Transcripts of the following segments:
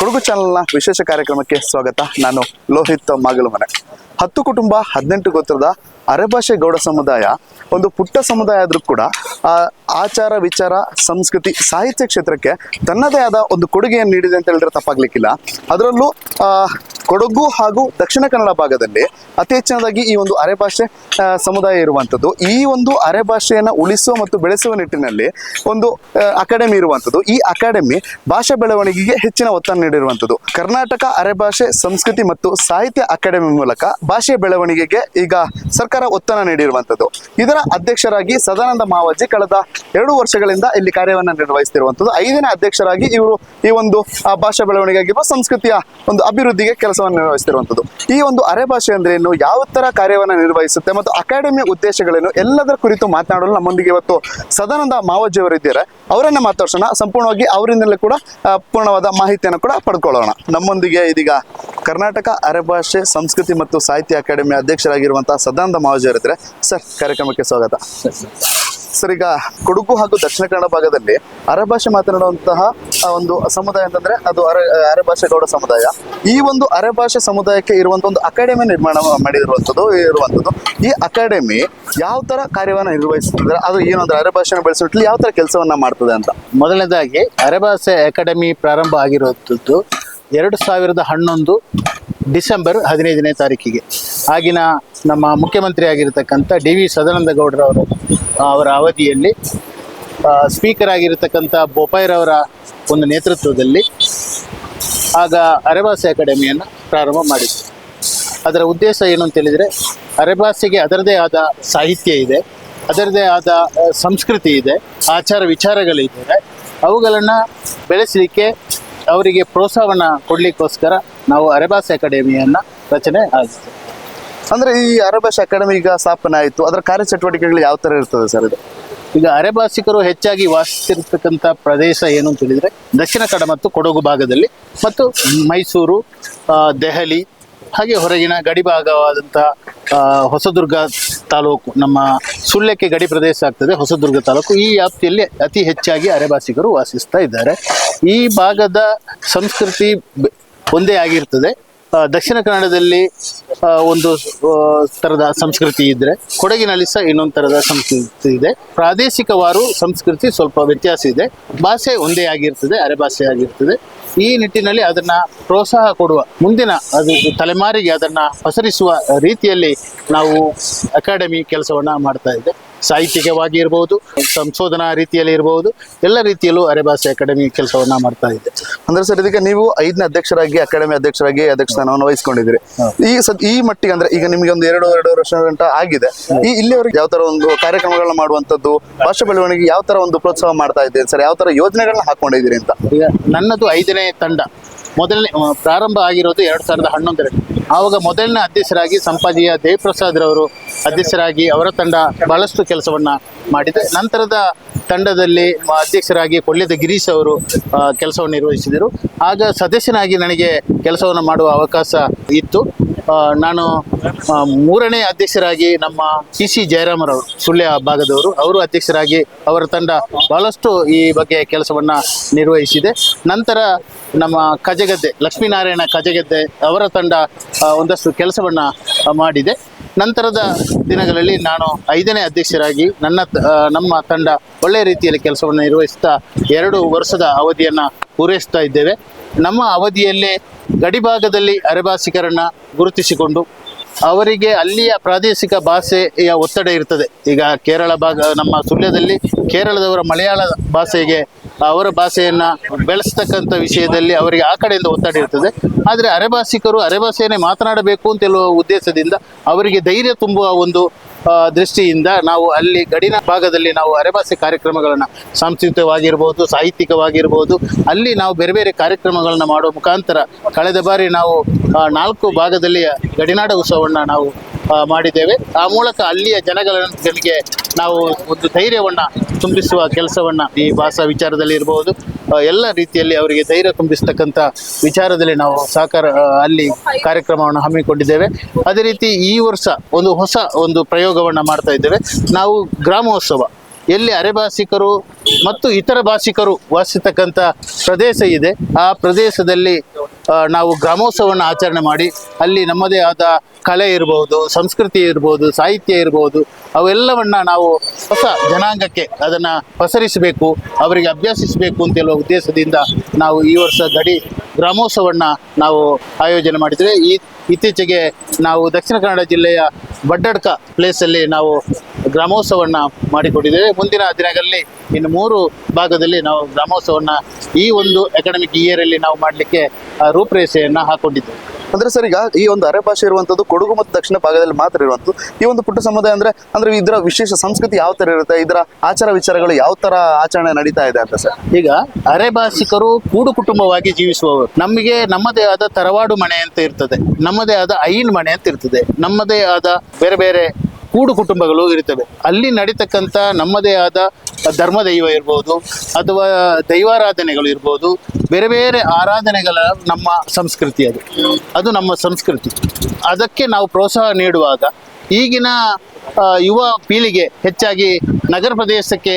ಕೊಡಗು ಚಾನಲ್ನ ವಿಶೇಷ ಕಾರ್ಯಕ್ರಮಕ್ಕೆ ಸ್ವಾಗತ. ನಾನು ಲೋಹಿತ್ ಮಾಗಲಮನೆ. ಹತ್ತು ಕುಟುಂಬ, ಹದಿನೆಂಟು ಗೋತ್ರದ ಅರೆಭಾಷೆ ಗೌಡ ಸಮುದಾಯ, ಒಂದು ಪುಟ್ಟ ಸಮುದಾಯ ಆದರೂ ಕೂಡ ಆಚಾರ, ವಿಚಾರ, ಸಂಸ್ಕೃತಿ, ಸಾಹಿತ್ಯ ಕ್ಷೇತ್ರಕ್ಕೆ ತನ್ನದೇ ಆದ ಒಂದು ಕೊಡುಗೆಯನ್ನು ನೀಡಿದೆ ಅಂತ ಹೇಳಿದ್ರೆ ತಪ್ಪಾಗ್ಲಿಕ್ಕಿಲ್ಲ. ಅದರಲ್ಲೂ ಕೊಡಗು ಹಾಗೂ ದಕ್ಷಿಣ ಕನ್ನಡ ಭಾಗದಲ್ಲಿ ಅತಿ ಹೆಚ್ಚಿನದಾಗಿ ಈ ಒಂದು ಅರೆಭಾಷೆ ಸಮುದಾಯ ಇರುವಂಥದ್ದು. ಈ ಒಂದು ಅರೆಭಾಷೆಯನ್ನು ಉಳಿಸುವ ಮತ್ತು ಬೆಳೆಸುವ ನಿಟ್ಟಿನಲ್ಲಿ ಒಂದು ಅಕಾಡೆಮಿ ಇರುವಂಥದ್ದು. ಈ ಅಕಾಡೆಮಿ ಭಾಷಾ ಬೆಳವಣಿಗೆಗೆ ಹೆಚ್ಚಿನ ಒತ್ತನ್ನು ನೀಡಿರುವಂಥದ್ದು. ಕರ್ನಾಟಕ ಅರೆಭಾಷೆ, ಸಂಸ್ಕೃತಿ ಮತ್ತು ಸಾಹಿತ್ಯ ಅಕಾಡೆಮಿ ಮೂಲಕ ಭಾಷೆಯ ಬೆಳವಣಿಗೆಗೆ ಈಗ ಸರ್ಕಾರ ಒತ್ತನ ನೀಡಿರುವಂಥದ್ದು. ಇದರ ಅಧ್ಯಕ್ಷರಾಗಿ ಸದಾನಂದ ಮಾವಾಜಿ ಕಳೆದ ಎರಡು ವರ್ಷಗಳಿಂದ ಇಲ್ಲಿ ಕಾರ್ಯವನ್ನು ನಿರ್ವಹಿಸ್ತಿರುವಂಥದ್ದು. ಐದನೇ ಅಧ್ಯಕ್ಷರಾಗಿ ಇವರು ಈ ಒಂದು ಭಾಷಾ ಬೆಳವಣಿಗೆ ಆಗಿರುವ ಸಂಸ್ಕೃತಿಯ ಒಂದು ಅಭಿವೃದ್ಧಿಗೆ ಕೆಲಸವನ್ನು ನಿರ್ವಹಿಸುತ್ತಿರುವಂಥದ್ದು ಈ ಒಂದು ಅರೆಭಾಷೆ ಅಂದ್ರೆ ಏನು? ಯಾವ ತರ ಕಾರ್ಯವನ್ನು ನಿರ್ವಹಿಸುತ್ತೆ ಮತ್ತು ಅಕಾಡೆಮಿ ಉದ್ದೇಶಗಳೇನು? ಎಲ್ಲದರ ಕುರಿತು ಮಾತನಾಡಲು ನಮ್ಮೊಂದಿಗೆ ಇವತ್ತು ಸದಾನಂದ ಮಾವಾಜಿ ಅವರು ಅವರನ್ನ ಮಾತಾಡ್ಸೋಣ. ಸಂಪೂರ್ಣವಾಗಿ ಅವರಿಂದಲೇ ಕೂಡ ಪೂರ್ಣವಾದ ಮಾಹಿತಿಯನ್ನು ಕೂಡ ಪಡ್ಕೊಳ್ಳೋಣ. ನಮ್ಮೊಂದಿಗೆ ಇದೀಗ ಕರ್ನಾಟಕ ಅರೆಭಾಷೆ ಸಂಸ್ಕೃತಿ ಮತ್ತು ಸಾಹಿತ್ಯ ಅಕಾಡೆಮಿ ಅಧ್ಯಕ್ಷರಾಗಿರುವಂತಹ ಸದಾನಂದ ಮಾವಜ್ಜಿ ಅವರಿದ್ದಾರೆ ಸರ್, ಕಾರ್ಯಕ್ರಮಕ್ಕೆ ಸ್ವಾಗತ. ಸರ್, ಈಗ ಕೊಡಗು ಹಾಗೂ ದಕ್ಷಿಣ ಕನ್ನಡ ಭಾಗದಲ್ಲಿ ಅರೆಭಾಷೆ ಮಾತನಾಡುವಂತಹ ಒಂದು ಸಮುದಾಯ ಅಂತಂದ್ರೆ ಅದು ಅರೆ ಅರೆಭಾಷೆ ಗೌಡ ಸಮುದಾಯ. ಈ ಒಂದು ಅರೆಭಾಷೆ ಸಮುದಾಯಕ್ಕೆ ಇರುವಂತ ಒಂದು ಅಕಾಡೆಮಿ ನಿರ್ಮಾಣ ಮಾಡಿರುವಂತದ್ದು ಇರುವಂತದ್ದು ಈ ಅಕಾಡೆಮಿ ಯಾವ ತರ ಕಾರ್ಯವನ್ನು ನಿರ್ವಹಿಸುತ್ತಿದ್ದಾರೆ ಅದು ಏನು ಅಂದ್ರೆ ಅರೆಭಾಷೆನ ಬೆಳೆಸುವಲ್ಲಿ ಯಾವ ತರ ಕೆಲಸವನ್ನ ಮಾಡ್ತದೆ ಅಂತ? ಮೊದಲನೇದಾಗಿ ಅರೆಭಾಷೆ ಅಕಾಡೆಮಿ ಪ್ರಾರಂಭ ಆಗಿರುವಂಥದ್ದು ಎರಡು ಸಾವಿರದ ಹನ್ನೊಂದು ಡಿಸೆಂಬರ್ ಹದಿನೈದನೇ ತಾರೀಕಿಗೆ. ಆಗಿನ ನಮ್ಮ ಮುಖ್ಯಮಂತ್ರಿ ಆಗಿರತಕ್ಕಂಥ ಡಿ ವಿ ಸದಾನಂದ ಗೌಡರವರು ಅವರ ಅವಧಿಯಲ್ಲಿ ಸ್ಪೀಕರ್ ಆಗಿರತಕ್ಕಂಥ ಬೋಪಾಯ್ರವರ ಒಂದು ನೇತೃತ್ವದಲ್ಲಿ ಆಗ ಅರೆಭಾಷೆ ಅಕಾಡೆಮಿಯನ್ನು ಪ್ರಾರಂಭ ಮಾಡಿದ್ರು. ಅದರ ಉದ್ದೇಶ ಏನು ಅಂತ ಹೇಳಿದರೆ ಅರೆಭಾಷೆಗೆ ಅದರದೇ ಆದ ಸಾಹಿತ್ಯ ಇದೆ, ಅದರದೇ ಆದ ಸಂಸ್ಕೃತಿ ಇದೆ, ಆಚಾರ ವಿಚಾರಗಳಿದ್ದಾವೆ ಅವುಗಳನ್ನು ಬೆಳೆಸಲಿಕ್ಕೆ ಅವರಿಗೆ ಪ್ರೋತ್ಸಾಹವನ್ನು ಕೊಡಲಿಕ್ಕೋಸ್ಕರ ನಾವು ಅರೆಬಾಸ್ ಅಕಾಡೆಮಿಯನ್ನ ರಚನೆ ಆಗಿದೆ. ಅಂದ್ರೆ ಈ ಅರೆಬಾಸ್ ಅಕಾಡೆಮಿ ಈಗ ಸ್ಥಾಪನೆ ಆಯಿತು. ಅದರ ಕಾರ್ಯಚಟುವಟಿಕೆಗಳು ಯಾವ ತರ ಇರ್ತದೆ ಸರ್ ಇದು? ಈಗ ಅರೆಭಾಷಿಕರು ಹೆಚ್ಚಾಗಿ ವಾಸಿಸಿರ್ತಕ್ಕಂಥ ಪ್ರದೇಶ ಏನು ಅಂತ ಹೇಳಿದ್ರೆ ದಕ್ಷಿಣ ಕನ್ನಡ ಮತ್ತು ಕೊಡಗು ಭಾಗದಲ್ಲಿ ಮತ್ತು ಮೈಸೂರು ದೆಹಲಿ, ಹಾಗೆ ಹೊರಗಿನ ಗಡಿ ಭಾಗವಾದಂತಹ ಹೊಸದುರ್ಗ ತಾಲೂಕು, ನಮ್ಮ ಸುಳ್ಳಕ್ಕೆ ಗಡಿ ಪ್ರದೇಶ ಆಗ್ತದೆ ಹೊಸದುರ್ಗ ತಾಲೂಕು. ಈ ವ್ಯಾಪ್ತಿಯಲ್ಲಿ ಅತಿ ಹೆಚ್ಚಾಗಿ ಅರೆಭಾಷಿಕರು ವಾಸಿಸ್ತಾ ಇದ್ದಾರೆ. ಈ ಭಾಗದ ಸಂಸ್ಕೃತಿ ಒಂದೇ ಆಗಿರ್ತದೆ. ದಕ್ಷಿಣ ಕನ್ನಡದಲ್ಲಿ ಒಂದು ಆ, ಥರದ ಸಂಸ್ಕೃತಿ ಇದ್ದರೆ ಕೊಡಗಿನಲ್ಲಿ ಸಹ ಇನ್ನೊಂದು ಥರದ ಸಂಸ್ಕೃತಿ ಇದೆ. ಪ್ರಾದೇಶಿಕವಾರು ಸಂಸ್ಕೃತಿ ಸ್ವಲ್ಪ ವ್ಯತ್ಯಾಸ ಇದೆ. ಭಾಷೆ ಒಂದೇ ಆಗಿರ್ತದೆ ಅರೆ ಭಾಷೆ ಆಗಿರ್ತದೆ. ಈ ನಿಟ್ಟಿನಲ್ಲಿ ಅದನ್ನು ಪ್ರೋತ್ಸಾಹ ಕೊಡುವ ಮುಂದಿನ ಅದು ತಲೆಮಾರಿಗೆ ಅದನ್ನು ಪಸರಿಸುವ ರೀತಿಯಲ್ಲಿ ನಾವು ಅಕಾಡೆಮಿ ಕೆಲಸವನ್ನು ಮಾಡ್ತಾ ಇದೆ ಸಾಹಿತ್ಯಿಕವಾಗಿ ಇರ್ಬೋದು, ಸಂಶೋಧನಾ ರೀತಿಯಲ್ಲಿ ಇರ್ಬೋದು, ಎಲ್ಲ ರೀತಿಯಲ್ಲೂ ಅರೆಭಾಷೆ ಅಕಾಡೆಮಿ ಕೆಲಸವನ್ನ ಮಾಡ್ತಾ ಇದೆ. ಅಂದ್ರೆ ಸರ್, ಇದೀಗ ನೀವು ಐದನೇ ಅಧ್ಯಕ್ಷರಾಗಿ, ಅಕಾಡೆಮಿ ಅಧ್ಯಕ್ಷರಾಗಿ ಅಧ್ಯಕ್ಷ ಸ್ಥಾನವನ್ನು ಈ ಸದ್, ಈ ಮಟ್ಟಿಗೆ ಅಂದ್ರೆ ಈಗ ನಿಮಗೆ ಒಂದು ಎರಡು ಎರಡು ವರ್ಷ ಗಂಟ ಆಗಿದೆ. ಈ ಇಲ್ಲಿವರೆಗೆ ಯಾವ ತರ ಒಂದು ಕಾರ್ಯಕ್ರಮಗಳನ್ನ ಮಾಡುವಂತದ್ದು ಭಾಷಾ ಬೆಳವಣಿಗೆ ಯಾವ ತರ ಒಂದು ಪ್ರೋತ್ಸಾಹ ಮಾಡ್ತಾ ಇದ್ದೀರಿ ಸರ್? ಯಾವ ತರ ಯೋಜನೆಗಳನ್ನ ಹಾಕೊಂಡಿದ್ದೀರಿ ಅಂತ? ನನ್ನದು ಐದನೇ ತಂಡ. ಮೊದಲನೇ ಪ್ರಾರಂಭ ಆಗಿರೋದು ಎರಡ್ ಸಾವಿರದ ಹನ್ನೊಂದರಲ್ಲಿ. ಆವಾಗ ಮೊದಲನೇ ಅಧ್ಯಕ್ಷರಾಗಿ ಸಂಪಾದಿಯ ದೇವಪ್ರಸಾದ್ರವರು ಅಧ್ಯಕ್ಷರಾಗಿ ಅವರ ತಂಡ ಬಹಳಷ್ಟು ಕೆಲಸವನ್ನ ಮಾಡಿದೆ. ನಂತರದ ತಂಡದಲ್ಲಿ ಅಧ್ಯಕ್ಷರಾಗಿ ಕೊಳ್ಳೆದ ಗಿರೀಶ್ ಅವರು ಕೆಲಸವನ್ನು ನಿರ್ವಹಿಸಿದರು. ಆಗ ಸದಸ್ಯನಾಗಿ ನನಗೆ ಕೆಲಸವನ್ನು ಮಾಡುವ ಅವಕಾಶ ಇತ್ತು. ನಾನು ಮೂರನೇ ಅಧ್ಯಕ್ಷರಾಗಿ ನಮ್ಮ ಸಿ ಸಿ ಜಯರಾಮರವರು, ಸುಳ್ಯ ಭಾಗದವರು, ಅವರು ಅಧ್ಯಕ್ಷರಾಗಿ ಅವರ ತಂಡ ಬಹಳಷ್ಟು ಈ ಬಗ್ಗೆ ಕೆಲಸವನ್ನು ನಿರ್ವಹಿಸಿದೆ. ನಂತರ ನಮ್ಮ ಕಜಗದ್ದೆ, ಲಕ್ಷ್ಮೀನಾರಾಯಣ ಕಜಗದ್ದೆ ಅವರ ತಂಡ ಒಂದಷ್ಟು ಕೆಲಸವನ್ನು ಮಾಡಿದೆ. ನಂತರದ ದಿನಗಳಲ್ಲಿ ನಾನು ಐದನೇ ಅಧ್ಯಕ್ಷರಾಗಿ ನನ್ನ ನಮ್ಮ ತಂಡ ಒಳ್ಳೆಯ ರೀತಿಯಲ್ಲಿ ಕೆಲಸವನ್ನು ನಿರ್ವಹಿಸ್ತಾ ಎರಡು ವರ್ಷದ ಅವಧಿಯನ್ನು ಪೂರೈಸ್ತಾ ಇದ್ದೇವೆ. ನಮ್ಮ ಅವಧಿಯಲ್ಲೇ ಗಡಿಭಾಗದಲ್ಲಿ ಅರೆಭಾಷಿಕರನ್ನ ಗುರುತಿಸಿಕೊಂಡು ಅವರಿಗೆ ಅಲ್ಲಿಯ ಪ್ರಾದೇಶಿಕ ಭಾಷೆಯ ಒತ್ತಡ ಇರ್ತದೆ. ಈಗ ಕೇರಳ ಭಾಗ, ನಮ್ಮ ಸುಳ್ಯದಲ್ಲಿ ಕೇರಳದವರ ಮಲಯಾಳ ಭಾಷೆಗೆ ಅವರ ಭಾಷೆಯನ್ನು ಬೆಳೆಸ್ತಕ್ಕಂಥ ವಿಷಯದಲ್ಲಿ ಅವರಿಗೆ ಆ ಕಡೆಯಿಂದ ಒತ್ತಡ ಇರ್ತದೆ. ಆದರೆ ಅರೆಭಾಷಿಕರು ಅರೆಭಾಷೆಯನ್ನೇ ಮಾತನಾಡಬೇಕು ಅಂತ ಉದ್ದೇಶದಿಂದ ಅವರಿಗೆ ಧೈರ್ಯ ತುಂಬುವ ಒಂದು ದೃಷ್ಟಿಯಿಂದ ನಾವು ಅಲ್ಲಿ ಗಡಿನ ಭಾಗದಲ್ಲಿ ನಾವು ಅರೆಭಾಷೆ ಕಾರ್ಯಕ್ರಮಗಳನ್ನು ಸಾಂಸ್ಕೃತಿಕವಾಗಿರ್ಬೋದು, ಸಾಹಿತ್ಯಿಕವಾಗಿರ್ಬೋದು, ಅಲ್ಲಿ ನಾವು ಬೇರೆ ಬೇರೆ ಕಾರ್ಯಕ್ರಮಗಳನ್ನು ಮಾಡುವ ಮುಖಾಂತರ ಕಳೆದ ಬಾರಿ ನಾವು ನಾಲ್ಕು ಭಾಗದಲ್ಲಿ ಗಡಿನಾಡ ಉತ್ಸವವನ್ನು ನಾವು ಮಾಡಿದ್ದೇವೆ. ಆ ಮೂಲಕ ಅಲ್ಲಿಯ ಜನಗಳ ನಾವು ಒಂದು ಧೈರ್ಯವನ್ನು ತುಂಬಿಸುವ ಕೆಲಸವನ್ನು ಈ ಭಾಷಾ ವಿಚಾರದಲ್ಲಿ ಇರಬಹುದು ಎಲ್ಲ ರೀತಿಯಲ್ಲಿ ಅವರಿಗೆ ಧೈರ್ಯ ತುಂಬಿಸ್ತಕ್ಕಂಥ ವಿಚಾರದಲ್ಲಿ ನಾವು ಸಹಕಾರ ಅಲ್ಲಿ ಕಾರ್ಯಕ್ರಮವನ್ನು ಹಮ್ಮಿಕೊಂಡಿದ್ದೇವೆ. ಅದೇ ರೀತಿ ಈ ವರ್ಷ ಒಂದು ಹೊಸ ಒಂದು ಪ್ರಯೋಗವನ್ನು ಮಾಡ್ತಾ ಇದ್ದೇವೆ. ನಾವು ಗ್ರಾಮೋತ್ಸವ. ಎಲ್ಲಿ ಅರೆಭಾಷಿಕರು ಮತ್ತು ಇತರ ಭಾಷಿಕರು ವಾಸಿಸತಕ್ಕಂಥ ಪ್ರದೇಶ ಇದೆ. ಆ ಪ್ರದೇಶದಲ್ಲಿ ನಾವು ಗ್ರಾಮೋತ್ಸವವನ್ನು ಆಚರಣೆ ಮಾಡಿ ಅಲ್ಲಿ ನಮ್ಮದೇ ಆದ ಕಲೆ ಇರ್ಬೋದು, ಸಂಸ್ಕೃತಿ ಇರ್ಬೋದು, ಸಾಹಿತ್ಯ ಇರ್ಬೋದು, ಅವೆಲ್ಲವನ್ನ ನಾವು ಹೊಸ ಜನಾಂಗಕ್ಕೆ ಅದನ್ನು ಪಸರಿಸಬೇಕು, ಅವರಿಗೆ ಅಭ್ಯಾಸಿಸಬೇಕು ಅಂತ ಹೇಳುವ ಉದ್ದೇಶದಿಂದ ನಾವು ಈ ವರ್ಷ ಗಡಿ ಗ್ರಾಮೋತ್ಸವವನ್ನು ನಾವು ಆಯೋಜನೆ ಮಾಡಿದ್ದೇವೆ. ಈ, ಇತ್ತೀಚೆಗೆ ನಾವು ದಕ್ಷಿಣ ಕನ್ನಡ ಜಿಲ್ಲೆಯ ಬಡ್ಡಡ್ಕ ಪ್ಲೇಸಲ್ಲಿ ನಾವು ಗ್ರಾಮೋತ್ಸವನ್ನ ಮಾಡಿಕೊಟ್ಟಿದ್ದೇವೆ. ಮುಂದಿನ ದಿನಗಳಲ್ಲಿ ಇನ್ನು ಮೂರು ಭಾಗದಲ್ಲಿ ನಾವು ಗ್ರಾಮೋತ್ಸವನ್ನ ಈ ಒಂದು ಅಕಾಡೆಮಿಕ್ ಇಯರಲ್ಲಿ ನಾವು ಮಾಡಲಿಕ್ಕೆ ರೂಪರೇಷೆಯನ್ನು ಹಾಕೊಂಡಿದ್ದೇವೆ. ಅಂದ್ರೆ ಸರ್ ಈಗ ಈ ಒಂದು ಅರೆ ಭಾಷೆ ಇರುವಂತದ್ದು ಕೊಡಗು ಮತ್ತು ದಕ್ಷಿಣ ಭಾಗದಲ್ಲಿ ಮಾತ್ರ ಇರುವಂತದ್ದು. ಈ ಒಂದು ಪುಟ್ಟ ಸಮುದಾಯ ಅಂದ್ರೆ ಅಂದ್ರೆ ಇದರ ವಿಶೇಷ ಸಂಸ್ಕೃತಿ ಯಾವ ತರ ಇರುತ್ತೆ? ಇದರ ಆಚಾರ ವಿಚಾರಗಳು ಯಾವ ತರ ಆಚರಣೆ ನಡೀತಾ ಇದೆ ಅಂತ ಸರ್? ಈಗ ಅರೆಭಾಷಿಕರು ಕೂಡು ಕುಟುಂಬವಾಗಿ ಜೀವಿಸುವವರು. ನಮಗೆ ನಮ್ಮದೇ ಆದ ತರವಾಡು ಮನೆ ಅಂತ ಇರ್ತದೆ. ನಮ್ಮದೇ ಆದ ಐನ್ ಮನೆ ಅಂತ ಇರ್ತದೆ. ನಮ್ಮದೇ ಆದ ಬೇರೆ ಬೇರೆ ಕೂಡು ಕುಟುಂಬಗಳು ಇರ್ತವೆ ಅಲ್ಲಿ ನಡೀತಕ್ಕಂಥ ನಮ್ಮದೇ ಆದ ಧರ್ಮ ದೈವ ಇರ್ಬೋದು, ಅಥವಾ ದೈವಾರಾಧನೆಗಳು ಇರ್ಬೋದು, ಬೇರೆ ಬೇರೆ ಆರಾಧನೆಗಳ ನಮ್ಮ ಸಂಸ್ಕೃತಿ ಅದು. ಅದು ನಮ್ಮ ಸಂಸ್ಕೃತಿ. ಅದಕ್ಕೆ ನಾವು ಪ್ರೋತ್ಸಾಹ ನೀಡುವಾಗ ಈಗಿನ ಯುವ ಪೀಳಿಗೆ ಹೆಚ್ಚಾಗಿ ನಗರ ಪ್ರದೇಶಕ್ಕೆ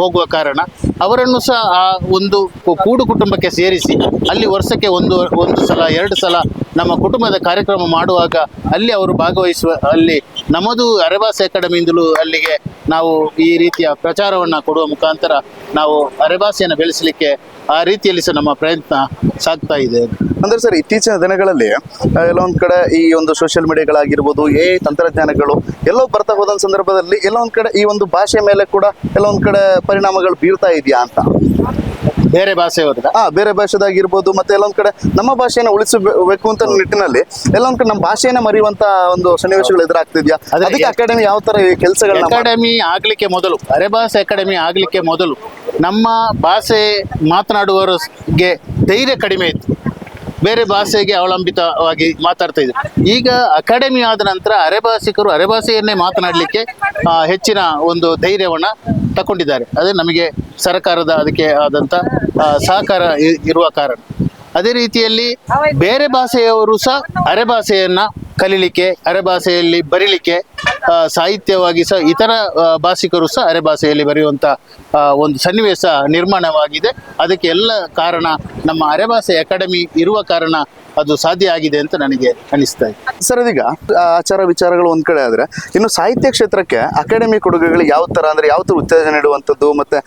ಹೋಗುವ ಕಾರಣ ಅವರನ್ನು ಸಹ ಆ ಒಂದು ಕೂಡು ಕುಟುಂಬಕ್ಕೆ ಸೇರಿಸಿ ಅಲ್ಲಿ ವರ್ಷಕ್ಕೆ ಒಂದು ಒಂದು ಸಲ, ಎರಡು ಸಲ ನಮ್ಮ ಕುಟುಂಬದ ಕಾರ್ಯಕ್ರಮ ಮಾಡುವಾಗ ಅಲ್ಲಿ ಅವರು ಭಾಗವಹಿಸುವ, ಅಲ್ಲಿ ನಮ್ಮದು ಅರೆಬಾಸ್ ಅಕಾಡೆಮಿಯಿಂದಲೂ ಅಲ್ಲಿಗೆ ನಾವು ಈ ರೀತಿಯ ಪ್ರಚಾರವನ್ನು ಕೊಡುವ ಮುಖಾಂತರ ನಾವು ಅರೆಭಾಷೆಯನ್ನು ಬೆಳೆಸಲಿಕ್ಕೆ ಆ ರೀತಿಯಲ್ಲಿ ಸಹ ನಮ್ಮ ಪ್ರಯತ್ನ ಸಾಗ್ತಾ ಇದೆ. ಅಂದ್ರೆ ಸರ್, ಇತ್ತೀಚಿನ ದಿನಗಳಲ್ಲಿ ಎಲ್ಲೊಂದು ಕಡೆ ಈ ಒಂದು ಸೋಷಿಯಲ್ ಮೀಡಿಯಾಗಳಾಗಿರ್ಬೋದು ಏ ತಂತ್ರಜ್ಞಾನಗಳು ಎಲ್ಲೋ ಬರ್ತಾ ಹೋದ ಸಂದರ್ಭದಲ್ಲಿ ಎಲ್ಲೊಂದು ಕಡೆ ಈ ಒಂದು ಭಾಷೆ ಮೇಲೆ ಕೂಡ ಎಲ್ಲೊಂದ್ ಕಡೆ ಪರಿಣಾಮಗಳು ಬೀರ್ತಾ ಇದೆಯಾ ಅಂತ? ಬೇರೆ ಭಾಷೆಯವ್ರದ್ದು ಹಾ ಬೇರೆ ಭಾಷೆದಾಗಿರ್ಬೋದು ಮತ್ತೆ ಎಲ್ಲೊಂದ್ ಕಡೆ ನಮ್ಮ ಭಾಷೆಯನ್ನು ಉಳಿಸಬೇಕು ಅಂತ ನಿಟ್ಟಿನಲ್ಲಿ ಎಲ್ಲೊಂದ್ ಕಡೆ ನಮ್ಮ ಭಾಷೆಯನ್ನ ಮರೆಯುವಂತ ಒಂದು ಸನ್ನಿವೇಶಗಳು ಎದುರಾಗ್ತಿದ್ಯಾ? ಅದೇ- ಅದಕ್ಕೆ ಅಕಾಡೆಮಿ ಯಾವ ತರ ಕೆಲಸಗಳ ಅಕಾಡೆಮಿ ಆಗ್ಲಿಕ್ಕೆ ಮೊದಲು. ಅರೆಭಾಷೆ ಅಕಾಡೆಮಿ ಆಗ್ಲಿಕ್ಕೆ ಮೊದಲು. ನಮ್ಮ ಭಾಷೆ ಮಾತನಾಡುವವರಿಗೆ ಧೈರ್ಯ ಕಡಿಮೆ ಇತ್ತು. ಬೇರೆ ಭಾಷೆಗೆ ಅವಲಂಬಿತವಾಗಿ ಮಾತಾಡ್ತಾ ಇದ್ರು ಈಗ ಅಕಾಡೆಮಿ ಆದ ನಂತರ ಅರೆಭಾಷಿಕರು ಅರೆಭಾಷೆಯನ್ನೇ ಮಾತನಾಡಲಿಕ್ಕೆ ಹೆಚ್ಚಿನ ಒಂದು ಧೈರ್ಯವನ್ನು ತಕೊಂಡಿದ್ದಾರೆ ಅದೇ ನಮಗೆ ಸರ್ಕಾರದ ಅದಕ್ಕೆ ಆದಂತ ಸಹಕಾರ ಇರುವ ಕಾರಣ. ಅದೇ ರೀತಿಯಲ್ಲಿ ಬೇರೆ ಭಾಷೆಯವರು ಸಹ ಅರೆಭಾಷೆಯನ್ನ ಕಲೀಲಿಕ್ಕೆ, ಅರೆಭಾಷೆಯಲ್ಲಿ ಬರೀಲಿಕ್ಕೆ ಸಾಹಿತ್ಯವಾಗಿ ಸಹ ಇತರ ಭಾಷಿಕರು ಸಹ ಅರೆಭಾಷೆಯಲ್ಲಿ ಬರೆಯುವಂಥ ಆ, ಒಂದು ಸನ್ನಿವೇಶ ನಿರ್ಮಾಣವಾಗಿದೆ. ಅದಕ್ಕೆ ಎಲ್ಲ ಕಾರಣ ನಮ್ಮ ಅರೆಭಾಷೆ ಅಕಾಡೆಮಿ ಇರುವ ಕಾರಣ ಅದು ಸಾಧ್ಯ ಆಗಿದೆ ಅಂತ ನನಗೆ ಅನಿಸ್ತಾ ಇದೆ. ಸರ್ ಅದೀಗ ಆಚಾರ ವಿಚಾರಗಳು ಒಂದ್ ಕಡೆ ಆದ್ರೆ ಇನ್ನು ಸಾಹಿತ್ಯ ಕ್ಷೇತ್ರಕ್ಕೆ ಅಕಾಡೆಮಿ ಕೊಡುಗೆಗಳು ಯಾವ ತರ ಅಂದ್ರೆ ಯಾವ ತರ ಉತ್ತೇಜನ ನೀಡುವಂಥದ್ದು ಮತ್ತೆ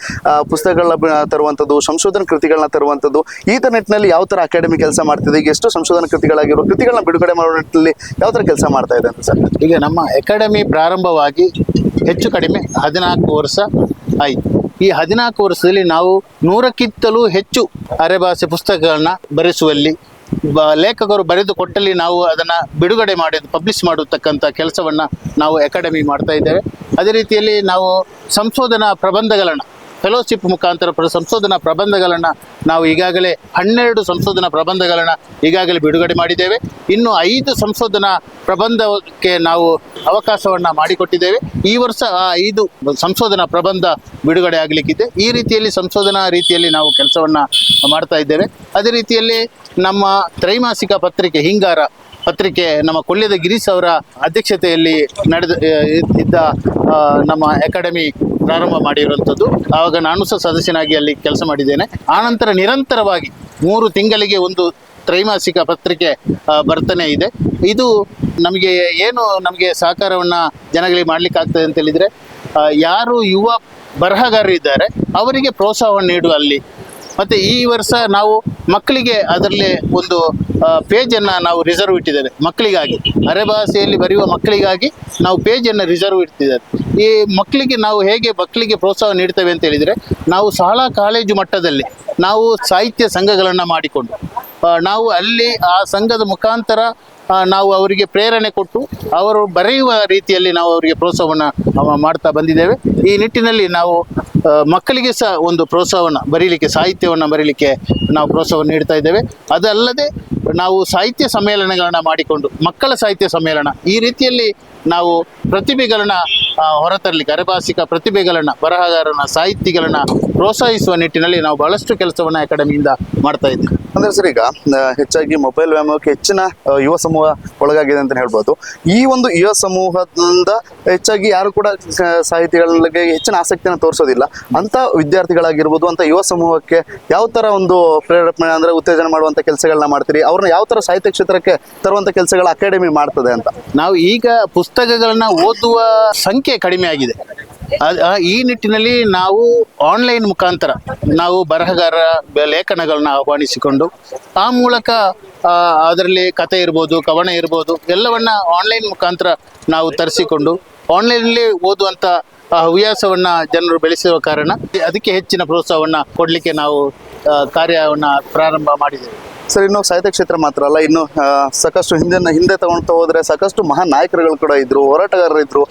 ಪುಸ್ತಕಗಳನ್ನ ತರುವಂಥದ್ದು ಸಂಶೋಧನಾ ಕೃತಿಗಳನ್ನ ತರುವಂಥದ್ದು ಈ ತರ ನಿಟ್ಟಿನಲ್ಲಿ ಯಾವ ತರ ಅಕಾಡೆಮಿ ಕೆಲಸ ಮಾಡ್ತಿದೆ? ಈಗ ಎಷ್ಟು ಸಂಶೋಧನಾ ಕೃತಿಗಳಾಗಿರೋ ಕೃತಿಗಳನ್ನ ಬಿಡುಗಡೆ ಮಾಡುವ ನಿಟ್ಟಿನಲ್ಲಿ ಯಾವ ತರ ಕೆಲಸ ಮಾಡ್ತಾ ಇದೆ ಅಂತ ಸರ್? ಈಗ ನಮ್ಮ ಅಕಾಡೆಮಿ ಪ್ರಾರಂಭವಾಗಿ ಹೆಚ್ಚು ಕಡಿಮೆ ಹದಿನಾಲ್ಕು ವರ್ಷ ಆಯಿತು. ಈ ಹದಿನಾಲ್ಕು ವರ್ಷದಲ್ಲಿ ನಾವು ನೂರಕ್ಕಿಂತಲೂ ಹೆಚ್ಚು ಅರೆಭಾಷೆ ಪುಸ್ತಕಗಳನ್ನ ಬರೆಸುವಲ್ಲಿ ಲೇಖಕರು ಬರೆದು ಕೊಟ್ಟಲ್ಲಿ ನಾವು ಅದನ್ನು ಬಿಡುಗಡೆ ಮಾಡಿ ಪಬ್ಲಿಷ್ ಮಾಡತಕ್ಕಂಥ ಕೆಲಸವನ್ನು ನಾವು ಅಕಾಡೆಮಿ ಮಾಡ್ತಾ ಇದ್ದೇವೆ. ಅದೇ ರೀತಿಯಲ್ಲಿ ನಾವು ಸಂಶೋಧನಾ ಪ್ರಬಂಧಗಳನ್ನು ಫೆಲೋಶಿಪ್ ಮುಖಾಂತರ ಪ್ರ ಸಂಶೋಧನಾ ಪ್ರಬಂಧಗಳನ್ನು ನಾವು ಈಗಾಗಲೇ ಹನ್ನೆರಡು ಸಂಶೋಧನಾ ಪ್ರಬಂಧಗಳನ್ನು ಈಗಾಗಲೇ ಬಿಡುಗಡೆ ಮಾಡಿದ್ದೇವೆ. ಇನ್ನು ಐದು ಸಂಶೋಧನಾ ಪ್ರಬಂಧಕ್ಕೆ ನಾವು ಅವಕಾಶವನ್ನು ಮಾಡಿಕೊಟ್ಟಿದ್ದೇವೆ. ಈ ವರ್ಷ ಆ ಐದು ಸಂಶೋಧನಾ ಪ್ರಬಂಧ ಬಿಡುಗಡೆ ಆಗಲಿಕ್ಕಿದೆ. ಈ ರೀತಿಯಲ್ಲಿ ಸಂಶೋಧನಾ ರೀತಿಯಲ್ಲಿ ನಾವು ಕೆಲಸವನ್ನು ಮಾಡ್ತಾ ಇದ್ದೇವೆ. ಅದೇ ರೀತಿಯಲ್ಲಿ ನಮ್ಮ ತ್ರೈಮಾಸಿಕ ಪತ್ರಿಕೆ ಹಿಂಗಾರ ಪತ್ರಿಕೆ ನಮ್ಮ ಕೊಳ್ಳೆದ ಗಿರೀಶ್ ಅವರ ಅಧ್ಯಕ್ಷತೆಯಲ್ಲಿ ನಡೆದ ಇದ್ದ ನಮ್ಮ ಅಕಾಡೆಮಿ ಪ್ರಾರಂಭ ಮಾಡಿರುವಂಥದ್ದು. ಆವಾಗ ನಾನು ಸಹ ಸದಸ್ಯನಾಗಿ ಅಲ್ಲಿ ಕೆಲಸ ಮಾಡಿದ್ದೇನೆ. ಆನಂತರ ನಿರಂತರವಾಗಿ ಮೂರು ತಿಂಗಳಿಗೆ ಒಂದು ತ್ರೈಮಾಸಿಕ ಪತ್ರಿಕೆ ಬರ್ತಾನೆ ಇದೆ. ಇದು ನಮಗೆ ಏನು ನಮಗೆ ಸಹಕಾರವನ್ನು ಜನಗಳಿಗೆ ಮಾಡಲಿಕ್ಕೆ ಆಗ್ತದೆ ಅಂತ ಹೇಳಿದರೆ ಯಾರು ಯುವ ಬರಹಗಾರರಿದ್ದಾರೆ ಅವರಿಗೆ ಪ್ರೋತ್ಸಾಹವನ್ನು ನೀಡುವ ಅಲ್ಲಿ ಮತ್ತು ಈ ವರ್ಷ ನಾವು ಮಕ್ಕಳಿಗೆ ಅದರಲ್ಲಿ ಒಂದು ಪೇಜನ್ನು ನಾವು ರಿಸರ್ವ್ ಇಟ್ಟಿದ್ದೇವೆ, ಮಕ್ಕಳಿಗಾಗಿ. ಅರೆಭಾಷೆಯಲ್ಲಿ ಬರೆಯುವ ಮಕ್ಕಳಿಗಾಗಿ ನಾವು ಪೇಜನ್ನು ರಿಸರ್ವ್ ಇಟ್ಟಿದ್ದೇವೆ. ಈ ಮಕ್ಕಳಿಗೆ ನಾವು ಹೇಗೆ ಮಕ್ಕಳಿಗೆ ಪ್ರೋತ್ಸಾಹ ನೀಡ್ತೇವೆ ಅಂತ ಹೇಳಿದರೆ, ನಾವು ಶಾಲಾ ಕಾಲೇಜು ಮಟ್ಟದಲ್ಲಿ ನಾವು ಸಾಹಿತ್ಯ ಸಂಘಗಳನ್ನು ಮಾಡಿಕೊಂಡು ನಾವು ಅಲ್ಲಿ ಆ ಸಂಘದ ಮುಖಾಂತರ ನಾವು ಅವರಿಗೆ ಪ್ರೇರಣೆ ಕೊಟ್ಟು ಅವರು ಬರೆಯುವ ರೀತಿಯಲ್ಲಿ ನಾವು ಅವರಿಗೆ ಪ್ರೋತ್ಸಾಹವನ್ನು ಮಾಡ್ತಾ ಬಂದಿದ್ದೇವೆ. ಈ ನಿಟ್ಟಿನಲ್ಲಿ ನಾವು ಮಕ್ಕಳಿಗೆ ಸಹ ಒಂದು ಪ್ರೋತ್ಸಾಹವನ್ನು, ಬರೀಲಿಕ್ಕೆ ಸಾಹಿತ್ಯವನ್ನು ಬರೀಲಿಕ್ಕೆ ನಾವು ಪ್ರೋತ್ಸಾಹವನ್ನು ನೀಡ್ತಾ ಇದ್ದೇವೆ. ಅದಲ್ಲದೆ ನಾವು ಸಾಹಿತ್ಯ ಸಮ್ಮೇಳನಗಳನ್ನು ಮಾಡಿಕೊಂಡು ಮಕ್ಕಳ ಸಾಹಿತ್ಯ ಸಮ್ಮೇಳನ ಈ ರೀತಿಯಲ್ಲಿ ನಾವು ಪ್ರತಿಭೆಗಳನ್ನ ಹೊರತರಲಿ ಅರೆಭಾಷಿಕ ಪ್ರತಿಭೆಗಳನ್ನ, ಬರಹಗಾರನ ಸಾಹಿತಿಗಳನ್ನ ಪ್ರೋತ್ಸಾಹಿಸುವ ನಿಟ್ಟಿನಲ್ಲಿ ನಾವು ಬಹಳಷ್ಟು ಕೆಲಸವನ್ನ ಅಕಾಡೆಮಿಯಿಂದ ಮಾಡ್ತಾ ಇದ್ದೀವಿ. ಅಂದ್ರೆ ಸರ್ ಈಗ ಹೆಚ್ಚಾಗಿ ಮೊಬೈಲ್ ವ್ಯಾಮೋಹಕ್ಕೆ ಹೆಚ್ಚಿನ ಯುವ ಸಮೂಹ ಒಳಗಾಗಿದೆ ಅಂತ ಹೇಳ್ಬೋದು. ಈ ಒಂದು ಯುವ ಸಮೂಹದಿಂದ ಹೆಚ್ಚಾಗಿ ಯಾರು ಕೂಡ ಸಾಹಿತಿಗಳ ಸಾಹಿತಿಗಳಿಗೆ ಹೆಚ್ಚಿನ ಆಸಕ್ತಿಯನ್ನು ತೋರಿಸೋದಿಲ್ಲ. ಅಂತ ವಿದ್ಯಾರ್ಥಿಗಳಾಗಿರ್ಬೋದು, ಅಂತ ಯುವ ಸಮೂಹಕ್ಕೆ ಯಾವ ತರ ಒಂದು ಪ್ರೇರೇಪಣೆ ಅಂದ್ರೆ ಉತ್ತೇಜನ ಮಾಡುವಂತ ಕೆಲಸಗಳನ್ನ ಮಾಡ್ತೀರಿ? ಅವ್ರನ್ನ ಯಾವ ಥರ ಸಾಹಿತ್ಯ ಕ್ಷೇತ್ರಕ್ಕೆ ತರುವಂಥ ಕೆಲಸಗಳ ಅಕಾಡೆಮಿ ಮಾಡ್ತದೆ ಅಂತ. ನಾವು ಈಗ ಪುಸ್ತಕಗಳನ್ನ ಓದುವ ಸಂಖ್ಯೆ ಕಡಿಮೆ ಆಗಿದೆ. ಈ ನಿಟ್ಟಿನಲ್ಲಿ ನಾವು ಆನ್ಲೈನ್ ಮುಖಾಂತರ ನಾವು ಬರಹಗಾರರ ಲೇಖನಗಳನ್ನ ಆಹ್ವಾನಿಸಿಕೊಂಡು, ಆ ಮೂಲಕ ಅದರಲ್ಲಿ ಕತೆ ಇರ್ಬೋದು, ಕವನ ಇರ್ಬೋದು, ಎಲ್ಲವನ್ನ ಆನ್ಲೈನ್ ಮುಖಾಂತರ ನಾವು ತರಿಸಿಕೊಂಡು ಆನ್ಲೈನಲ್ಲಿ ಓದುವಂಥ ಹವ್ಯಾಸವನ್ನು ಜನರು ಬೆಳೆಸುವ ಕಾರಣ, ಅದಕ್ಕೆ ಹೆಚ್ಚಿನ ಪ್ರೋತ್ಸಾಹವನ್ನ ಕೊಡಲಿಕ್ಕೆ ನಾವು ಕಾರ್ಯವನ್ನ ಪ್ರಾರಂಭ ಮಾಡಿದ್ದೇವೆ. ಸರ್, ಇನ್ನು ಸಾಹಿತ್ಯ ಕ್ಷೇತ್ರ ಮಾತ್ರ ಅಲ್ಲ, ಇನ್ನು ಸಾಕಷ್ಟು ಹಿಂದೆ ಹಿಂದೆ ತಗೊಳ್ತಾ ಹೋದ್ರೆ ಸಾಕಷ್ಟು ಮಹಾ ನಾಯಕರುಗಳು ಕೂಡ ಇದ್ರು, ಹೋರಾಟಗಾರರು ಇದ್ರು,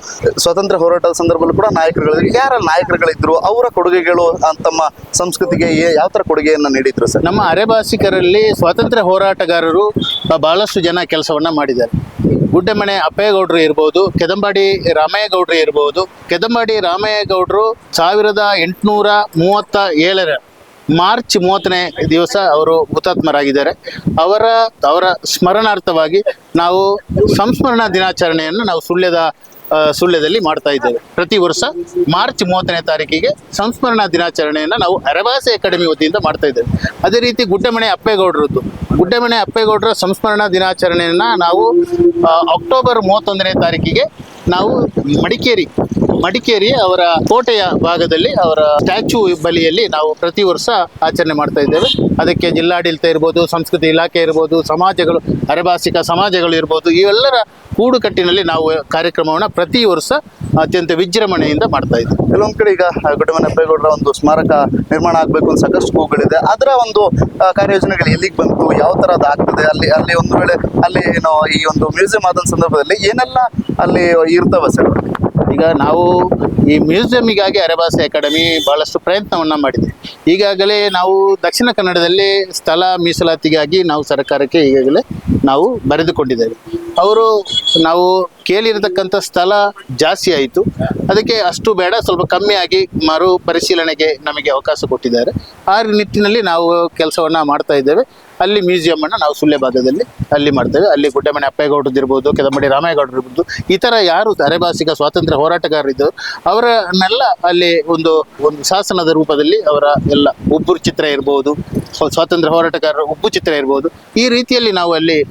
ಸ್ವಾತಂತ್ರ್ಯ ಹೋರಾಟದ ಸಂದರ್ಭದಲ್ಲಿ ಕೂಡ ನಾಯಕರುಗಳು ಯಾರ ನಾಯಕರುಗಳಿದ್ರು? ಅವರ ಕೊಡುಗೆಗಳು ತಮ್ಮ ಸಂಸ್ಕೃತಿಗೆ ಯಾವ ತರ ಕೊಡುಗೆಯನ್ನು ನೀಡಿದ್ರು ಸರ್? ನಮ್ಮ ಅರೆಭಾಷಿಕರಲ್ಲಿ ಸ್ವಾತಂತ್ರ್ಯ ಹೋರಾಟಗಾರರು ಬಹಳಷ್ಟು ಜನ ಕೆಲಸವನ್ನ ಮಾಡಿದ್ದಾರೆ. ಗುಡ್ಡೆಮನೆ ಅಪ್ಪೇಗೌಡರು ಇರ್ಬೋದು, ಕೆದಂಬಾಡಿ ರಾಮಯ್ಯಗೌಡರು ಇರ್ಬೋದು, ಕೆದಂಬಾಡಿ ರಾಮಯ್ಯಗೌಡರು ಸಾವಿರದ ಎಂಟುನೂರ ಮೂವತ್ತ ಏಳರ ಮಾರ್ಚ್ ಮೂವತ್ತನೇ ದಿವಸ ಅವರು ಹುತಾತ್ಮರಾಗಿದ್ದಾರೆ. ಅವರ ಅವರ ಸ್ಮರಣಾರ್ಥವಾಗಿ ನಾವು ಸಂಸ್ಮರಣಾ ದಿನಾಚರಣೆಯನ್ನು ನಾವು ಸುಳ್ಯದ ಸುಳ್ಯದಲ್ಲಿ ಮಾಡ್ತಾ ಇದ್ದೇವೆ. ಪ್ರತಿ ವರ್ಷ ಮಾರ್ಚ್ ಮೂವತ್ತನೇ ತಾರೀಕಿಗೆ ಸಂಸ್ಮರಣಾ ದಿನಾಚರಣೆಯನ್ನು ನಾವು ಅರಭಾಷೆ ಅಕಾಡೆಮಿ ವತಿಯಿಂದ ಮಾಡ್ತಾ ಇದ್ದೇವೆ. ಅದೇ ರೀತಿ ಗುಡ್ಡಮನೆ ಅಪ್ಪೇಗೌಡರದ್ದು. ಗುಡ್ಡಮನೆ ಅಪ್ಪೇಗೌಡರ ಸಂಸ್ಮರಣಾ ದಿನಾಚರಣೆಯನ್ನು ನಾವು ಅಕ್ಟೋಬರ್ ಮೂವತ್ತೊಂದನೇ ತಾರೀಕಿಗೆ ನಾವು ಮಡಿಕೇರಿ ಮಡಿಕೇರಿ ಅವರ ಕೋಟೆಯ ಭಾಗದಲ್ಲಿ ಅವರ ಸ್ಟ್ಯಾಚ್ಯೂ ಬಲಿಯಲ್ಲಿ ನಾವು ಪ್ರತಿ ವರ್ಷ ಆಚರಣೆ ಮಾಡ್ತಾ ಇದ್ದೇವೆ. ಅದಕ್ಕೆ ಜಿಲ್ಲಾಡಳಿತ ಇರ್ಬೋದು, ಸಂಸ್ಕೃತಿ ಇಲಾಖೆ ಇರ್ಬೋದು, ಸಮಾಜಗಳು ಅರೆಭಾಷಿಕ ಸಮಾಜಗಳು ಇರ್ಬೋದು, ಇವೆಲ್ಲರ ಕೂಡುಕಟ್ಟಿನಲ್ಲಿ ನಾವು ಕಾರ್ಯಕ್ರಮವನ್ನು ಪ್ರತಿ ವರ್ಷ ಅತ್ಯಂತ ವಿಜೃಂಭಣೆಯಿಂದ ಮಾಡ್ತಾ ಇದ್ದೇವೆ. ಕೆಲವೊಂದು ಕಡೆ ಈಗ ಗುಡ್ಡಮನೆ ಅಪ್ಪೇಗೌಡರ ಒಂದು ಸ್ಮಾರಕ ನಿರ್ಮಾಣ ಆಗಬೇಕು ಅಂತ ಸಾಕಷ್ಟು ಕೂಗಳಿದೆ ಅದರ ಒಂದು ಕಾರ್ಯಯೋಜನೆಗಳು ಎಲ್ಲಿಗೆ ಬಂತು, ಯಾವ ತರ ಅದು ಆಗ್ತದೆ, ಅಲ್ಲಿ ಅಲ್ಲಿ ಒಂದು ವೇಳೆ ಅಲ್ಲಿ ಏನೋ ಈ ಒಂದು ಮ್ಯೂಸಿಯಂ ಆದ ಸಂದರ್ಭದಲ್ಲಿ ಏನೆಲ್ಲ ಅಲ್ಲಿ ಇರ್ತವೆ ಸರ್? ಈಗ ನಾವು ಈ ಮ್ಯೂಸಿಯಮಿಗಾಗಿ ಅರೆಭಾಷೆ ಅಕಾಡೆಮಿ ಬಹಳಷ್ಟು ಪ್ರಯತ್ನವನ್ನು ಮಾಡಿದೆ ಈಗಾಗಲೇ ನಾವು ದಕ್ಷಿಣ ಕನ್ನಡದಲ್ಲಿ ಸ್ಥಳ ಮೀಸಲಾತಿಗಾಗಿ ನಾವು ಸರ್ಕಾರಕ್ಕೆ ಈಗಾಗಲೇ ನಾವು ಬರೆದುಕೊಂಡಿದ್ದೇವೆ. ಅವರು ನಾವು ಕೇಳಿರತಕ್ಕಂಥ ಸ್ಥಳ ಜಾಸ್ತಿ ಆಯಿತು. ಅದಕ್ಕೆ ಅಷ್ಟು ಬೇಡ, ಸ್ವಲ್ಪ ಕಮ್ಮಿಯಾಗಿ ಮರು ಪರಿಶೀಲನೆಗೆ ನಮಗೆ ಅವಕಾಶ ಕೊಟ್ಟಿದ್ದಾರೆ. ಆ ನಿಟ್ಟಿನಲ್ಲಿ ನಾವು ಕೆಲಸವನ್ನು ಮಾಡ್ತಾ ಇದ್ದೇವೆ. ಅಲ್ಲಿ ಮ್ಯೂಸಿಯಂ ಅನ್ನು ನಾವು ಸುಳ್ಯ ಭಾಗದಲ್ಲಿ ಅಲ್ಲಿ ಮಾಡ್ತೇವೆ. ಅಲ್ಲಿ ಗುಡ್ಡಮನೆ ಅಪ್ಪೇಗೌಡದ್ದು ಇರ್ಬೋದು ಕೆದಮಡಿ ರಾಮೇಗೌಡರು ಇರ್ಬೋದು ಈ ಥರ ಯಾರು ಅರೆಭಾಷಿಕ ಸ್ವಾತಂತ್ರ್ಯ ಹೋರಾಟಗಾರರಿದ್ದರು ಅವರನ್ನೆಲ್ಲ ಅಲ್ಲಿ ಒಂದು ಒಂದು ಶಾಸನದ ರೂಪದಲ್ಲಿ ಅವರ ಎಲ್ಲ ಉಬ್ಬರು ಚಿತ್ರ ಇರ್ಬೋದು, ಸ್ವ- ಸ್ವಾತಂತ್ರ್ಯ ಹೋರಾಟಗಾರರ ಉಬ್ಬು ಚಿತ್ರ ಇರ್ಬೋದು, ಈ ರೀತಿಯಲ್ಲಿ ನಾವು ಅಲ್ಲಿ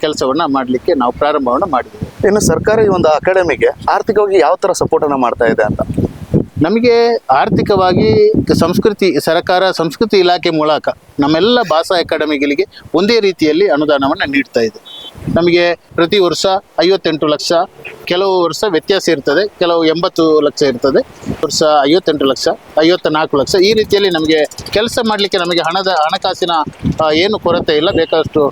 ಕೆಲಸವನ್ನ ಮಾಡಲಿಕ್ಕೆ ನಾವು ಪ್ರಾರಂಭವನ್ನು ಮಾಡಿದ್ದೇವೆ. ಇನ್ನು ಸರ್ಕಾರ ಈ ಒಂದು ಅಕಾಡೆಮಿಗೆ ಆರ್ಥಿಕವಾಗಿ ಯಾವ ಥರ ಸಪೋರ್ಟನ್ನು ಮಾಡ್ತಾ ಇದೆ ಅಂತ? ನಮಗೆ ಆರ್ಥಿಕವಾಗಿ ಸಂಸ್ಕೃತಿ, ಸರ್ಕಾರ ಸಂಸ್ಕೃತಿ ಇಲಾಖೆ ಮೂಲಕ ನಮ್ಮೆಲ್ಲ ಭಾಷಾ ಅಕಾಡೆಮಿಗಳಿಗೆ ಒಂದೇ ರೀತಿಯಲ್ಲಿ ಅನುದಾನವನ್ನು ನೀಡ್ತಾ ಇದೆ. ನಮಗೆ ಪ್ರತಿ ವರ್ಷ ಐವತ್ತೆಂಟು ಲಕ್ಷ, ಕೆಲವು ವರ್ಷ ವ್ಯತ್ಯಾಸ ಇರ್ತದೆ, ಕೆಲವು ಎಂಬತ್ತು ಲಕ್ಷ ಇರ್ತದೆ. ವರ್ಷ ಐವತ್ತೆಂಟು ಲಕ್ಷ ಐವತ್ತ ನಾಲ್ಕು ಲಕ್ಷ. ಈ ರೀತಿಯಲ್ಲಿ ನಮಗೆ ಕೆಲಸ ಮಾಡಲಿಕ್ಕೆ ನಮಗೆ ಹಣದ, ಹಣಕಾಸಿನ ಏನು ಕೊರತೆ ಇಲ್ಲ, ಬೇಕಾದಷ್ಟು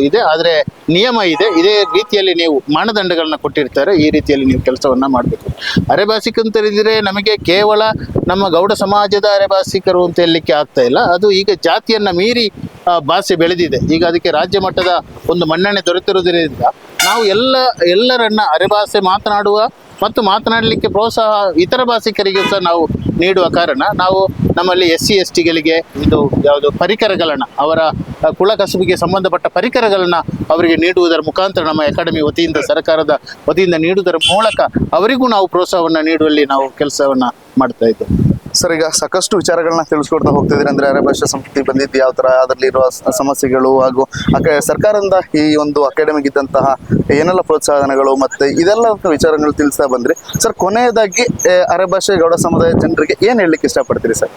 ಇದೆ. ಆದರೆ ನಿಯಮ ಇದೆ. ಇದೇ ರೀತಿಯಲ್ಲಿ ನೀವು ಮಾನದಂಡಗಳನ್ನ ಕೊಟ್ಟಿರ್ತಾರೆ. ಈ ರೀತಿಯಲ್ಲಿ ನೀವು ಕೆಲಸವನ್ನ ಮಾಡಬೇಕು. ಅರೆಭಾಷಿಕಂತರಿದ್ರೆ ನಮಗೆ ಕೇವಲ ನಮ್ಮ ಗೌಡ ಸಮಾಜದ ಅರೆಭಾಷಿಕರು ಅಂತ ಹೇಳಲಿಕ್ಕೆ ಆಗ್ತಾ ಇಲ್ಲ. ಅದು ಈಗ ಜಾತಿಯನ್ನ ಮೀರಿ ಭಾಷೆ ಬೆಳೆದಿದೆ. ಈಗ ಅದಕ್ಕೆ ರಾಜ್ಯ ಮಟ್ಟದ ಒಂದು ಮನ್ನಣೆ ದೊರೆತಿರುವುದರಿಂದ ನಾವು ಎಲ್ಲ, ಎಲ್ಲರನ್ನ ಅರೆಭಾಷೆ ಮಾತನಾಡುವ ಮತ್ತು ಮಾತನಾಡಲಿಕ್ಕೆ ಪ್ರೋತ್ಸಾಹ ಇತರ ಭಾಷಿಕರಿಗೂ ಸಹ ನಾವು ನೀಡುವ ಕಾರಣ, ನಾವು ನಮ್ಮಲ್ಲಿ ಎಸ್ ಸಿ, ಎಸ್ ಟಿಗಳಿಗೆ ಇದು ಯಾವುದು ಪರಿಕರಗಳನ್ನು, ಅವರ ಕುಳಕಸುಬಿಗೆ ಕಸುಬಿಗೆ ಸಂಬಂಧಪಟ್ಟ ಪರಿಕರಗಳನ್ನು ಅವರಿಗೆ ನೀಡುವುದರ ಮುಖಾಂತರ ನಮ್ಮ ಅಕಾಡೆಮಿ ವತಿಯಿಂದ, ಸರ್ಕಾರದ ವತಿಯಿಂದ ನೀಡುವುದರ ಮೂಲಕ ಅವರಿಗೂ ನಾವು ಪ್ರೋತ್ಸಾಹವನ್ನು ನೀಡುವಲ್ಲಿ ನಾವು ಕೆಲಸವನ್ನು ಮಾಡ್ತಾ ಇದ್ದೇವೆ. ಸರ್, ಈಗ ಸಾಕಷ್ಟು ವಿಚಾರಗಳನ್ನ ತಿಳಿಸ್ಕೊಡ್ತಾ ಹೋಗ್ತಿದ್ದೀರಿ ಅಂದ್ರೆ ಅರೆಭಾಷಾ ಸಂಸ್ಕೃತಿ ಬಂದಿದ್ದು ಯಾವ ತರ, ಅದರಲ್ಲಿರುವ ಸಮಸ್ಯೆಗಳು ಹಾಗೂ ಸರ್ಕಾರದಿಂದ ಈ ಒಂದು ಅಕಾಡೆಮಿಗೆ ಇದ್ದಂತಹ ಏನೆಲ್ಲ ಪ್ರೋತ್ಸಾಹನಗಳು ಮತ್ತೆ ಇದೆಲ್ಲ ವಿಚಾರಗಳು ತಿಳಿಸ್ತಾ ಬಂದ್ರಿ. ಸರ್, ಕೊನೆಯದಾಗಿ ಅರೆ ಅರೆಭಾಷೆ ಗೌಡ ಸಮುದಾಯ ಜನರಿಗೆ ಏನ್ ಹೇಳಲಿಕ್ಕೆ ಇಷ್ಟಪಡ್ತೀರಿ ಸರ್?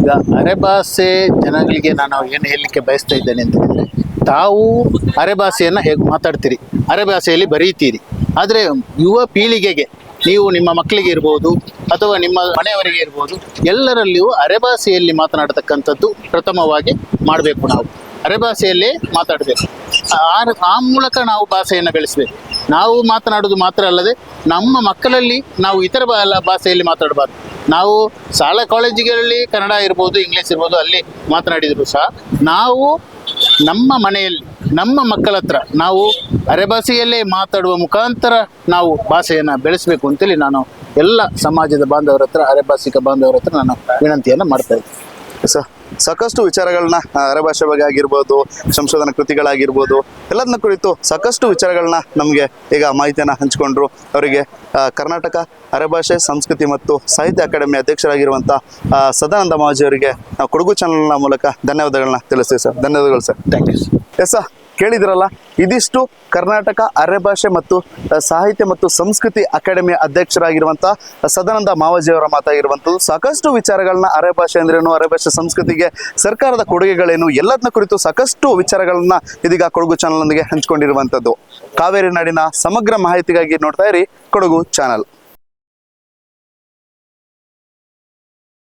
ಈಗ ಅರೆಭಾಷೆ ಜನಗಳಿಗೆ ನಾನು ಏನು ಹೇಳಲಿಕ್ಕೆ ಬಯಸ್ತಾ ಇದ್ದೇನೆ ಅಂತ ಹೇಳಿದ್ರೆ, ತಾವು ಅರೆಭಾಷೆಯನ್ನು ಹೇಗೆ ಮಾತಾಡ್ತೀರಿ? ಅರೆಭಾಷೆಯಲ್ಲಿ ಬರೀತೀರಿ. ಆದರೆ ಯುವ ಪೀಳಿಗೆಗೆ ನೀವು ನಿಮ್ಮ ಮಕ್ಕಳಿಗೆ ಇರ್ಬೋದು ಅಥವಾ ನಿಮ್ಮ ಮನೆಯವರಿಗೆ ಇರ್ಬೋದು, ಎಲ್ಲರಲ್ಲಿಯೂ ಅರೆಭಾಷೆಯಲ್ಲಿ ಮಾತನಾಡತಕ್ಕಂಥದ್ದು ಪ್ರಥಮವಾಗಿ ಮಾಡಬೇಕು ನಾವು. ಅರೆಭಾಷೆಯಲ್ಲೇ ಮಾತಾಡಬೇಕು. ಆ- ಆ ಮೂಲಕ ನಾವು ಭಾಷೆಯನ್ನು ಬೆಳೆಸಬೇಕು. ನಾವು ಮಾತನಾಡೋದು ಮಾತ್ರ ಅಲ್ಲದೆ, ನಮ್ಮ ಮಕ್ಕಳಲ್ಲಿ ನಾವು ಇತರ ಭಾಷೆಯಲ್ಲಿ ಮಾತಾಡಬಾರ್ದು. ನಾವು ಶಾಲಾ ಕಾಲೇಜುಗಳಲ್ಲಿ ಕನ್ನಡ ಇರ್ಬೋದು, ಇಂಗ್ಲೀಷ್ ಇರ್ಬೋದು, ಅಲ್ಲಿ ಮಾತನಾಡಿದರೂ ಸಹ ನಾವು ನಮ್ಮ ಮನೆಯಲ್ಲಿ, ನಮ್ಮ ಮಕ್ಕಳ ಹತ್ರ ನಾವು ಅರೆಭಾಷೆಯಲ್ಲೇ ಮಾತಾಡುವ ಮುಖಾಂತರ ನಾವು ಭಾಷೆಯನ್ನು ಬೆಳೆಸಬೇಕು ಅಂತೇಳಿ ನಾನು ಎಲ್ಲ ಸಮಾಜದ ಬಾಂಧವರ ಹತ್ರ ಅರೆಭಾಷಿಕ ಬಾಂಧವರ ಹತ್ರ ನಾನು ವಿನಂತಿಯನ್ನು ಮಾಡ್ತಾ ಇದ್ದೀನಿ. ಸರ್ ಸಾಕಷ್ಟು ವಿಚಾರಗಳನ್ನ ಅರೆ ಅರೆಭಾಷೆ ಬಗ್ಗೆ ಆಗಿರ್ಬೋದು ಸಂಶೋಧನಾ ಕೃತಿಗಳಾಗಿರ್ಬೋದು ಎಲ್ಲದನ್ನ ಕುರಿತು ಸಾಕಷ್ಟು ವಿಚಾರಗಳನ್ನ ನಮಗೆ ಈಗ ಮಾಹಿತಿಯನ್ನು ಹಂಚಿಕೊಂಡ್ರು. ಅವರಿಗೆ ಕರ್ನಾಟಕ ಅರೆಭಾಷೆ ಸಂಸ್ಕೃತಿ ಮತ್ತು ಸಾಹಿತ್ಯ ಅಕಾಡೆಮಿ ಅಧ್ಯಕ್ಷರಾಗಿರುವಂತಹ ಸದಾನಂದ ಮಾಜಿ ಅವರಿಗೆ ನಾವು ಕೊಡಗು ಚಾನಲ್ನ ಮೂಲಕ ಧನ್ಯವಾದಗಳನ್ನ ತಿಳಿಸ್ತೀವಿ ಸರ್. ಧನ್ಯವಾದಗಳು sir. Thank you yes sir ಕೇಳಿದ್ರಲ್ಲ ಇದಿಷ್ಟು ಕರ್ನಾಟಕ ಅರೆಭಾಷೆ ಮತ್ತು ಸಾಹಿತ್ಯ ಮತ್ತು ಸಂಸ್ಕೃತಿ ಅಕಾಡೆಮಿ ಅಧ್ಯಕ್ಷರಾಗಿರುವಂಥ ಸದಾನಂದ ಮಾವಜಿಯವರ ಮಾತಾಗಿರುವಂಥದ್ದು ಸಾಕಷ್ಟು ವಿಚಾರಗಳನ್ನ ಅರೆಭಾಷೆ ಅಂದ್ರೇನು? ಅರೆಭಾಷೆ ಸಂಸ್ಕೃತಿಗೆ ಸರ್ಕಾರದ ಕೊಡುಗೆಗಳೇನು ಎಲ್ಲದನ್ನ ಕುರಿತು ಸಾಕಷ್ಟು ವಿಚಾರಗಳನ್ನ ಇದೀಗ ಕೊಡಗು ಚಾನಲ್ನೊಂದಿಗೆ ಹಂಚಿಕೊಂಡಿರುವಂಥದ್ದು. ಕಾವೇರಿ ನಾಡಿನ ಸಮಗ್ರ ಮಾಹಿತಿಗಾಗಿ ನೋಡ್ತಾ ಇರಿ ಕೊಡಗು ಚಾನಲ್